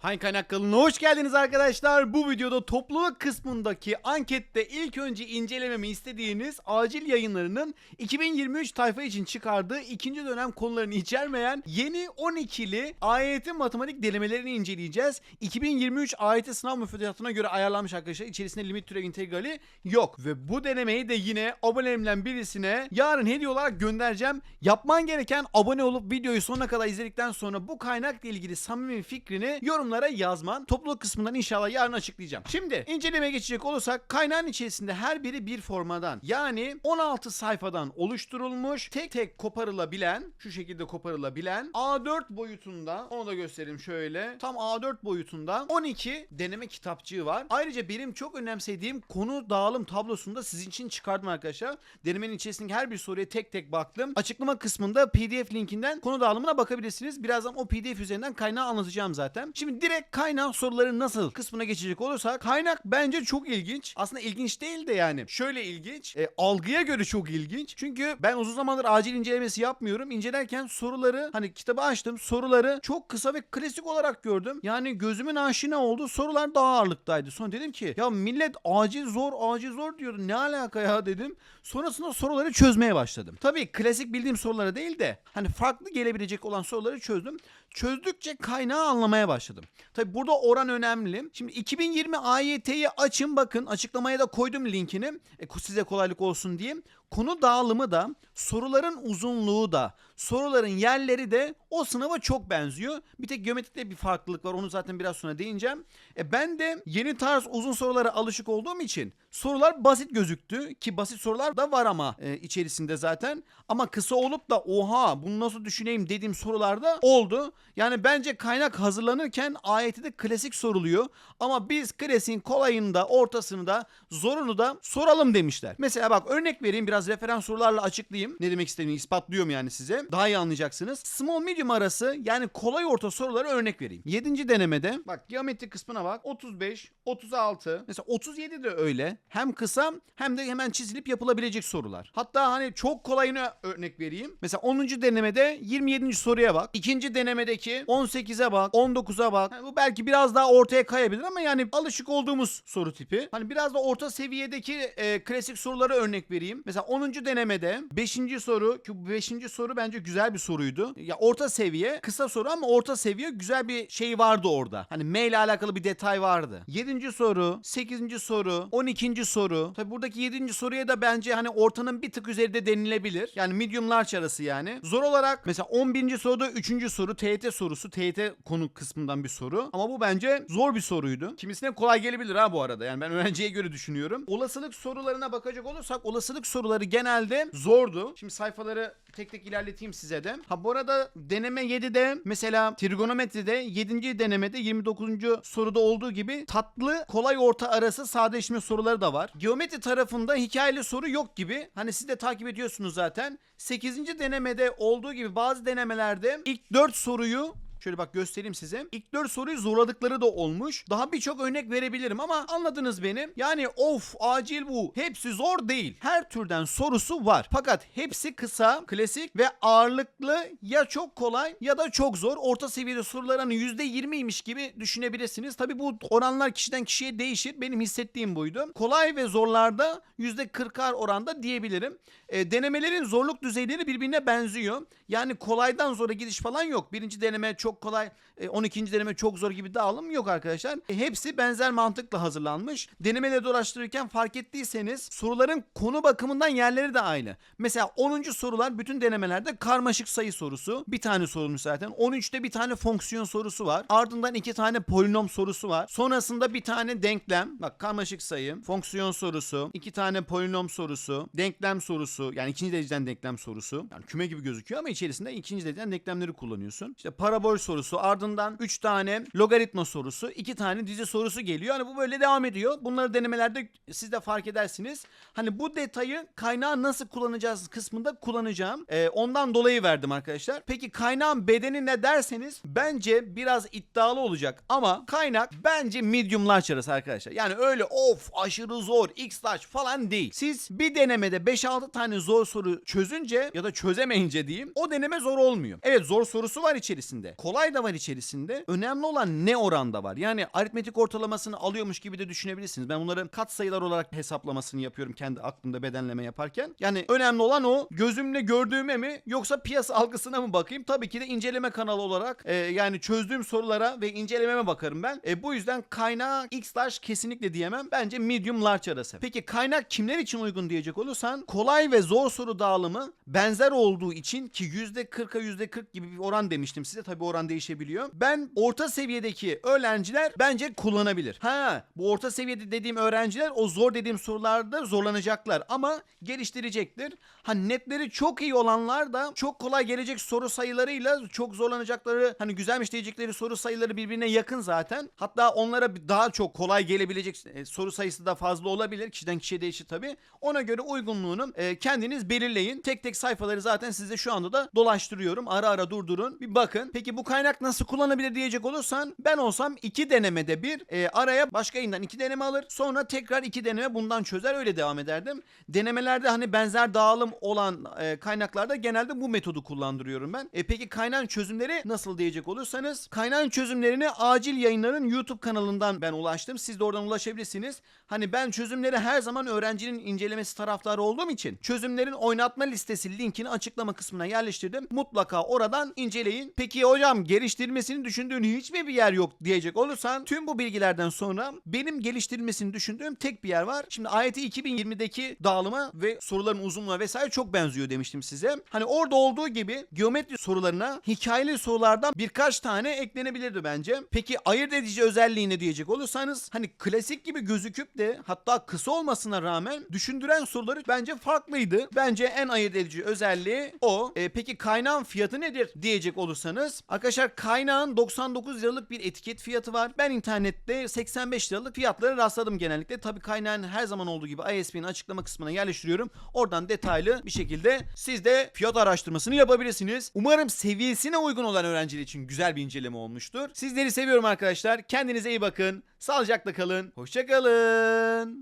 Hangi kaynak kanalına hoş geldiniz arkadaşlar. Bu videoda topluluk kısmındaki ankette ilk önce incelememi istediğiniz acil yayınlarının 2023 tayfa için çıkardığı ikinci dönem konularını içermeyen yeni 12'li AYT matematik denemelerini inceleyeceğiz. 2023 AYT sınav müfredatına göre ayarlanmış arkadaşlar. İçerisinde limit türev integrali yok. Ve bu denemeyi de yine abonelerimden birisine yarın hediye olarak göndereceğim. Yapman gereken abone olup videoyu sonuna kadar izledikten sonra bu kaynakla ilgili samimi fikrini yorumlara yazman. Topluluk kısmından inşallah yarın açıklayacağım. Şimdi incelemeye geçecek olursak kaynağın içerisinde her biri bir formadan yani 16 sayfadan oluşturulmuş tek tek koparılabilen şu şekilde koparılabilen A4 boyutunda onu da göstereyim şöyle tam A4 boyutunda 12 deneme kitapçığı var. Ayrıca benim çok önemsediğim konu dağılım tablosunu da sizin için çıkardım arkadaşlar. Denemenin içerisindeki her bir soruya tek tek baktım. Açıklama kısmında PDF linkinden konu dağılımına bakabilirsiniz. Birazdan o PDF üzerinden kaynağı anlatacağım zaten. Şimdi direkt kaynak soruları nasıl kısmına geçecek olursak kaynak bence çok ilginç. Aslında ilginç değil de yani şöyle ilginç. E, algıya göre çok ilginç. Çünkü ben uzun zamandır acil incelemesi yapmıyorum. İncelerken soruları hani kitabı açtım. Soruları çok kısa ve klasik olarak gördüm. Yani gözümün aşina oldu. Sorular daha ağırlıktaydı. Sonra dedim ki ya millet acil zor acil zor diyordu. Ne alaka ya dedim. Sonrasında soruları çözmeye başladım. Tabii klasik bildiğim soruları değil de hani farklı gelebilecek olan soruları çözdüm. Çözdükçe kaynağı anlamaya başladım. Tabii burada oran önemli. Şimdi 2020 AYT'yi açın bakın açıklamaya da koydum linkini. E, size kolaylık olsun diye. Konu dağılımı da soruların uzunluğu da soruların yerleri de o sınava çok benziyor. Bir tek geometrikte bir farklılık var. Onu zaten biraz sonra değineceğim. E ben de yeni tarz uzun sorulara alışık olduğum için sorular basit gözüktü ki basit sorular da var ama e, içerisinde zaten. Ama kısa olup da oha bunu nasıl düşüneyim dediğim sorular da oldu. Yani bence kaynak hazırlanırken AYT'de klasik soruluyor. Ama biz klasiğin kolayını da ortasını da zorunu da soralım demişler. Mesela bak örnek vereyim biraz referans sorularla açıklayayım. Ne demek istediğimi ispatlıyorum yani size. Daha iyi anlayacaksınız. Small medium arası yani kolay orta sorulara örnek vereyim. 7. denemede bak geometri kısmına bak. 35, 36. Mesela 37 de öyle. Hem kısa hem de hemen çizilip yapılabilecek sorular. Hatta hani çok kolayını örnek vereyim. Mesela 10. denemede 27. soruya bak. İkinci denemedeki 18'e bak, 19'a bak. Yani bu belki biraz daha ortaya kayabilir ama yani alışık olduğumuz soru tipi. Hani biraz da orta seviyedeki e, klasik sorulara örnek vereyim. Mesela 10. denemede 5. soru ki bu 5. soru bence güzel bir soruydu. Ya orta seviye, kısa soru ama orta seviye güzel bir şey vardı orada. Hani M ile alakalı bir detay vardı. 7. soru, 8. soru, 12. soru. Tabi buradaki 7. soruya da bence hani ortanın bir tık üzerinde denilebilir. Yani medium large arası yani. Zor olarak mesela 11. soruda 3. soru TYT sorusu. TYT konu kısmından bir soru. Ama bu bence zor bir soruydu. Kimisine kolay gelebilir ha bu arada. Yani ben öğrenciye göre düşünüyorum. Olasılık sorularına bakacak olursak olasılık soruları genelde zordu. Şimdi sayfaları tek tek ilerleteyim size de. Ha bu arada deneme 7'de mesela trigonometride 7. denemede 29. soruda olduğu gibi tatlı kolay orta arası sadeleşme soruları da var. Geometri tarafında hikayeli soru yok gibi. Hani siz de takip ediyorsunuz zaten. 8. denemede olduğu gibi bazı denemelerde ilk 4 soruyu Şöyle bak göstereyim size. İlk 4 soruyu zorladıkları da olmuş. Daha birçok örnek verebilirim ama anladınız beni. Yani of acil bu. Hepsi zor değil. Her türden sorusu var. Fakat hepsi kısa, klasik ve ağırlıklı ya çok kolay ya da çok zor. Orta seviyede soruların %20'ymiş gibi düşünebilirsiniz. Tabi bu oranlar kişiden kişiye değişir. Benim hissettiğim buydu. Kolay ve zorlarda %40'ar oranda diyebilirim. E, denemelerin zorluk düzeyleri birbirine benziyor. Yani kolaydan zora gidiş falan yok. Birinci deneme çok kolay, e, 12. deneme çok zor gibi dağılım yok arkadaşlar. E, hepsi benzer mantıkla hazırlanmış. Denemeleri dolaştırırken fark ettiyseniz soruların konu bakımından yerleri de aynı. Mesela 10. sorular bütün denemelerde karmaşık sayı sorusu. Bir tane sorulmuş zaten. 13'te bir tane fonksiyon sorusu var. Ardından iki tane polinom sorusu var. Sonrasında bir tane denklem. Bak karmaşık sayı, fonksiyon sorusu, iki tane polinom sorusu, denklem sorusu. Yani ikinci dereceden denklem sorusu. Yani küme gibi gözüküyor ama içerisinde ikinci dereceden denklemleri kullanıyorsun. İşte parabol sorusu, ardından 3 tane logaritma sorusu, 2 tane dizi sorusu geliyor. Hani bu böyle devam ediyor. Bunları denemelerde siz de fark edersiniz. Hani bu detayı kaynağı nasıl kullanacağız kısmında kullanacağım. Ee, ondan dolayı verdim arkadaşlar. Peki kaynağın bedeni ne derseniz bence biraz iddialı olacak ama kaynak bence medium large arası arkadaşlar. Yani öyle of aşırı zor x large falan değil. Siz bir denemede 5-6 tane zor soru çözünce ya da çözemeyince diyeyim o deneme zor olmuyor. Evet zor sorusu var içerisinde. Kolay kolay da var içerisinde. Önemli olan ne oranda var? Yani aritmetik ortalamasını alıyormuş gibi de düşünebilirsiniz. Ben bunların kat sayılar olarak hesaplamasını yapıyorum kendi aklımda bedenleme yaparken. Yani önemli olan o gözümle gördüğüme mi yoksa piyasa algısına mı bakayım? Tabii ki de inceleme kanalı olarak e, yani çözdüğüm sorulara ve incelememe bakarım ben. E, bu yüzden kaynağı X large kesinlikle diyemem. Bence medium large arası. Peki kaynak kimler için uygun diyecek olursan kolay ve zor soru dağılımı benzer olduğu için ki %40'a %40 gibi bir oran demiştim size. Tabii oran değişebiliyor. Ben orta seviyedeki öğrenciler bence kullanabilir. Ha bu orta seviyede dediğim öğrenciler o zor dediğim sorularda zorlanacaklar ama geliştirecektir. Ha netleri çok iyi olanlar da çok kolay gelecek soru sayılarıyla çok zorlanacakları hani güzelmiş diyecekleri soru sayıları birbirine yakın zaten. Hatta onlara daha çok kolay gelebilecek e, soru sayısı da fazla olabilir. Kişiden kişiye değişir tabii. Ona göre uygunluğunu e, kendiniz belirleyin. Tek tek sayfaları zaten size şu anda da dolaştırıyorum. Ara ara durdurun. Bir bakın. Peki bu kaynak nasıl kullanabilir diyecek olursan ben olsam iki denemede bir e, araya başka yayından iki deneme alır. Sonra tekrar iki deneme bundan çözer öyle devam ederdim. Denemelerde hani benzer dağılım olan e, kaynaklarda genelde bu metodu kullandırıyorum ben. E, peki kaynağın çözümleri nasıl diyecek olursanız kaynağın çözümlerini acil yayınların YouTube kanalından ben ulaştım. Siz de oradan ulaşabilirsiniz. Hani ben çözümleri her zaman öğrencinin incelemesi taraftarı olduğum için çözümlerin oynatma listesi linkini açıklama kısmına yerleştirdim. Mutlaka oradan inceleyin. Peki hocam geliştirmesini düşündüğün hiç mi bir yer yok diyecek olursan tüm bu bilgilerden sonra benim geliştirilmesini düşündüğüm tek bir yer var. Şimdi ayeti 2020'deki dağılıma ve soruların uzunluğuna vesaire çok benziyor demiştim size. Hani orada olduğu gibi geometri sorularına hikayeli sorulardan birkaç tane eklenebilirdi bence. Peki ayırt edici özelliği ne diyecek olursanız hani klasik gibi gözüküp de hatta kısa olmasına rağmen düşündüren soruları bence farklıydı. Bence en ayırt edici özelliği o. E, peki kaynağın fiyatı nedir diyecek olursanız arkadaşlar kaynağın 99 liralık bir etiket fiyatı var. Ben internette 85 liralık fiyatlara rastladım genellikle. Tabii kaynağın her zaman olduğu gibi ISB'nin açıklama kısmına yerleştiriyorum. Oradan detaylı bir şekilde siz de fiyat araştırmasını yapabilirsiniz. Umarım seviyesine uygun olan öğrenciler için güzel bir inceleme olmuştur. Sizleri seviyorum arkadaşlar. Kendinize iyi bakın. Sağlıcakla kalın. Hoşçakalın.